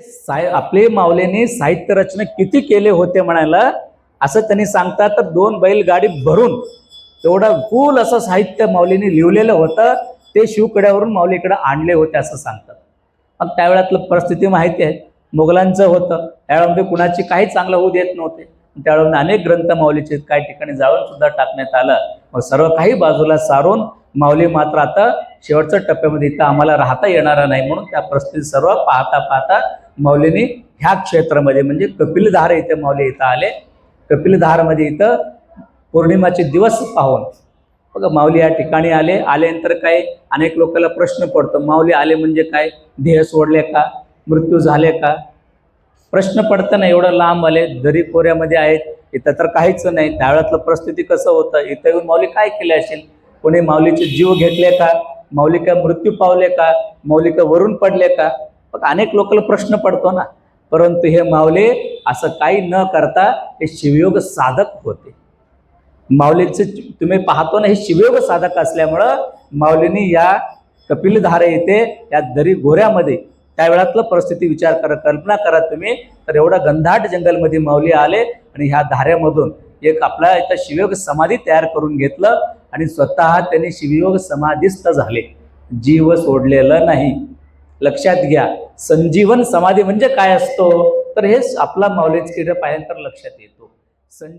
साय आपले माऊलीने साहित्य रचना किती केले होते म्हणायला असं त्यांनी सांगतात तर दोन बैलगाडी भरून तेवढा फुल असं साहित्य माऊलीने लिहिलेलं होतं. ते शिवकड्यावरून माऊलीकडे आणले होते असं सांगतात. मग त्यावेळातलं परिस्थिती माहिती आहे. मुघलांचं होतं. त्यावेळेमध्ये कुणाची काही चांगलं होऊ देत नव्हते. त्यावेळेला अनेक ग्रंथ माऊलीचे काही ठिकाणी जाळून सुद्धा टाकण्यात आलं. मग सर्व काही बाजूला सारून माऊली मात्र आता शेवटच्या टप्प्यामध्ये इथं आम्हाला राहता येणार नाही म्हणून त्या परिस्थिती सर्व पाहता पाहता माऊलीने ह्या क्षेत्रामध्ये म्हणजे कपिलधार इथे माऊली इथं आले. कपिलधारमध्ये इथं पौर्णिमाचे दिवस पाहून बघा माऊली या ठिकाणी आले. आल्यानंतर काय अनेक लोकांना प्रश्न पडतो माऊली आले म्हणजे काय? ध्येय सोडले का? मृत्यू झाले का? प्रश्न पडताना एवढं लांब आले दरी खोऱ्यामध्ये आहेत इथं तर काहीच नाही. त्यावेळातलं परिस्थिती कसं होतं? इथं येऊन माऊली काय केले असेल? कोणी माऊलीचे जीव घेतले का? माऊली का मृत्यू पावले का? माऊली का वरून पडले का? मग अनेक लोकांना प्रश्न पडतो ना. परंतु हे माऊले असं काही न करता हे शिवयोग साधक होते. माऊलीचे तुम्ही पाहतो ना हे शिवयोग साधक असल्यामुळं माऊलीने या कपिलधारे येथे या दरी गोऱ्यामध्ये त्यावेळातलं परिस्थिती विचार करा कल्पना करा तुम्ही. तर एवढा गंधाट जंगलमध्ये माऊली आले आणि ह्या धाऱ्यामधून एक आपला इथं शिवयोग समाधी तयार करून घेतलं आणि स्वतः त्यांनी शिवयोग समाधीस्थ झाले. जीव सोडलेलं नाही. लक्षात घ्या. संजीवन समाधी म्हणजे काय असतो? तर हेच आपला माऊलीच पाहिल्यानंतर लक्षात येतो. संजी